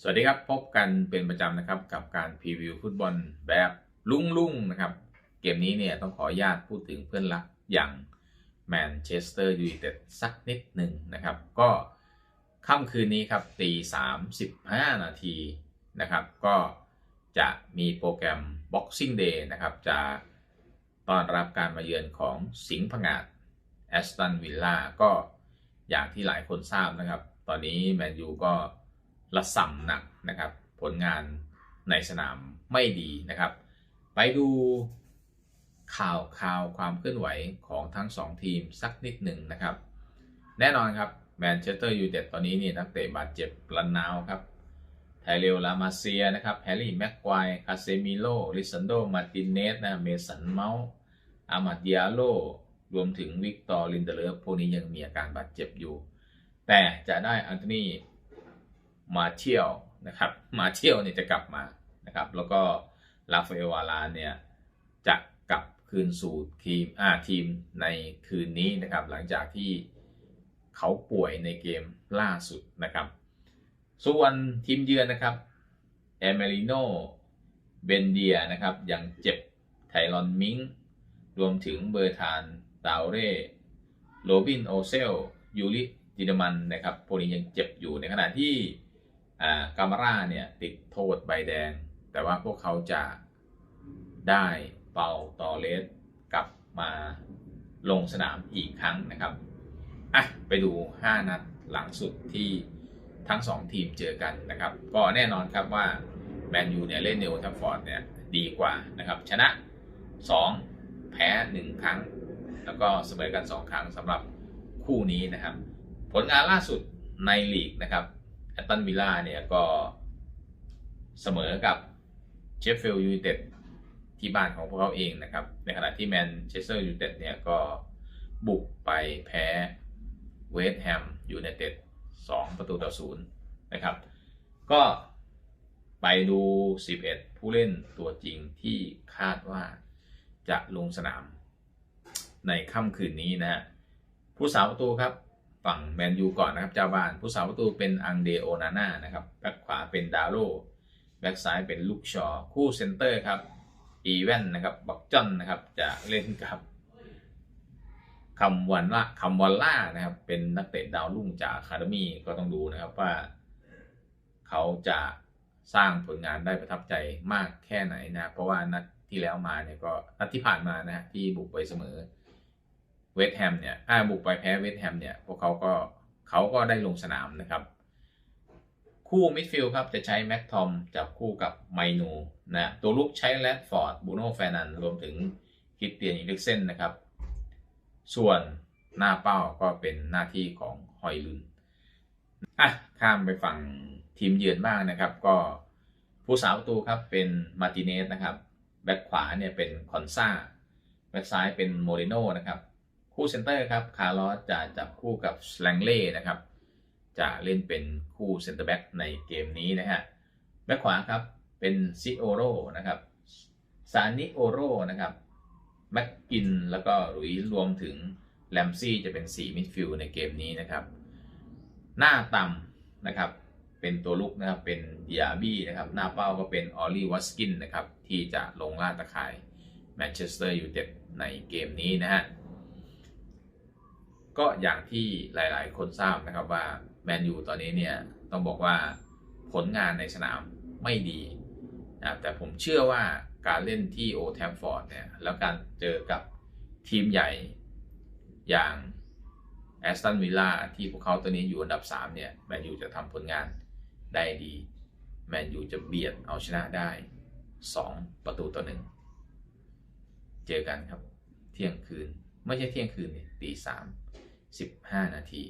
สวัสดีครับ พบกันเป็นประจำนะครับกับการพรีวิวฟุตบอลแบบลุ่งๆนะครับ เกมนี้เนี่ยต้องขออนุญาตพูดถึงเพื่อนรักอย่างแมนเชสเตอร์ยูไนเต็ดสักนิดหนึ่งนะครับ ก็ค่ำคืนนี้ครับตีสามสิบห้านาทีนะครับ ก็จะมีโปรแกรม Boxing Day นะครับ จะต้อนรับการมาเยือนของสิงห์ผงาดแอสตันวิลล่าก็อย่างที่หลายคนทราบนะครับ ตอนนี้แมนยูก็ ระส่ำหนักนะครับ ผลงานในสนามไม่ดีนะครับ ไปดูข่าวข่าวความเคลื่อนไหวของทั้ง 2 ทีมสักนิดหนึ่งนะครับ แน่นอนครับแมนเชสเตอร์ยูไนเต็ดตอนนี้นี่นักเตะบาดเจ็บระนาวครับไทเรลลามาเซียนะครับแฮร์รี่แม็กควายคาเซมิโลลิซันโดมาตินเนสนะเมสันเมาส์อามาดิอาโลรวมถึงวิกตอร์ลินเดเลฟพวกนี้ยังมีอาการบาดเจ็บอยู่ แต่จะได้อันโทนี มาเที่ยลนะครับ มาเที่ยลเนี่ยจะกลับมานะครับ แล้วก็ลาฟเอลวาลาเนี่ยจะกลับคืนสู่ทีมอ่าทีมในคืนนี้นะครับ หลังจากที่เขาป่วยในเกมล่าสุดนะครับ ส่วนทีมเยือนนะครับเอเมริโนเบนเดียนะครับยังเจ็บไทรอนมิงรวมถึงเบอร์ธานดาวเร่โรบินโอเซลยูริจินมันนะครับพวกนี้ยังเจ็บอยู่ในขณะที่ กามาร่าเนี่ยติดโทษใบแดง แต่ว่าพวกเขาจะได้เปาตอเลสกลับมาลงสนามอีกครั้งนะครับอะไปดู 5 นัดหลังสุดที่ทั้ง 2 ทีมเจอกันนะครับ ก็แน่นอนครับว่าแมนยูเนี่ยเล่นในโอลด์แทัฟฟอร์ดเนี่ยดีกว่านะครับ ชนะ 2 แพ้ 1 ครั้ง แล้วก็เสมอกัน 2 ครั้งสำหรับคู่นี้นะครับ ผลงานล่าสุดในลีกนะครับ แอตตันวิลล่าเนี่ยก็เสมอกับเชฟฟิลด์ยูไนเต็ดที่บ้านของพวกเขาเองนะครับ ในขณะที่แมนเชสเตอร์ยูไนเต็ดเนี่ยก็บุกไปแพ้เวสต์แฮมยูไนเต็ด2ประตูต่อศูนย์นะครับ ก็ไปดู 11 ผู้เล่นตัวจริงที่คาดว่าจะลงสนามในค่ำคืนนี้นะฮะผู้สาวประตูครับ ฝั่งแมนยูก่อนนะครับเจ้าบ้านผู้สาวประตูเป็นอังเดโอนาน่านะครับแบ็คขวาเป็นดาโลแบ็คซ้ายเป็นลูกชอ คู่เซนเตอร์ครับอีเวนนะครับบักจอนนะครับจะเล่นกับคำวันละคำวันล่านะครับ เป็นนักเตะดาวรุ่งจากคาเดมี่ก็ต้องดูนะครับว่า เขาจะสร้างผลงานได้ประทับใจมากแค่ไหนนะ เพราะว่านัดที่แล้วมาเนี่ยก็นัดที่ผ่านมานะฮะที่บุกไปเสมอ เวสต์แฮมเนี่ยอ่าบุกไปแพ้เวสต์แฮมเนี่ยพวกเขาก็เขาก็ได้ลงสนามนะครับ คู่มิดฟิลด์ครับจะใช้แม็กทอมจับคู่กับไมนูนะตัวลุกใช้แรดฟอร์ดบูโน่แฟนันรวมถึงคริสเตียนอีลิกเซนนะครับ ส่วนหน้าเป้าก็เป็นหน้าที่ของฮอยลุนอะข้ามไปฝั่งทีมเยือนบ้างนะครับ ก็ผู้สาวประตูครับเป็นมาร์ติเนสนะครับ แบ็คขวาเนี่ยเป็นคอนซาแบ็คซ้ายเป็นโมเรโนนะครับ คู่เซนเตอร์ครับ คาร์ลอสจะจับคู่กับสแลงเล่นะครับ จะเล่นเป็นคู่เซนเตอร์แบ็กในเกมนี้นะฮะ แบ็คขวาครับ เป็นซิโอโรนะครับซานิโอโรนะครับแม็กกินแล้วก็หลุยรวมถึงแลมซี่จะเป็น4มิดฟิลด์ในเกมนี้นะครับ หน้าต่ำนะครับ เป็นตัวลุกนะครับ เป็นดิอาบี้นะครับ หน้าเป้าก็เป็นออลลี่วัสกินนะครับ ที่จะลงล่าตะข่ายแมนเชสเตอร์ยูไนเต็ดในเกมนี้นะฮะ ก็อย่างที่หลายๆ คนทราบนะครับว่าแมนยูตอนนี้เนี่ยต้องบอกว่าผลงานในสนามไม่ดีนะแต่ผมเชื่อว่าการเล่นที่โอแทมฟอร์ดเนี่ยแล้วการเจอกับทีมใหญ่อย่างแอสตันวิลล่าที่พวกเขาตอนนี้อยู่อันดับ 3 เนี่ยแมนยูจะทำผลงานได้ดี แมนยูจะเบียดเอาชนะได้ 2 ประตูต่อหนึ่งเจอกันครับ เที่ยงคืน ไม่ใช่เที่ยงคืนเนี่ยตีสาม 15 นาที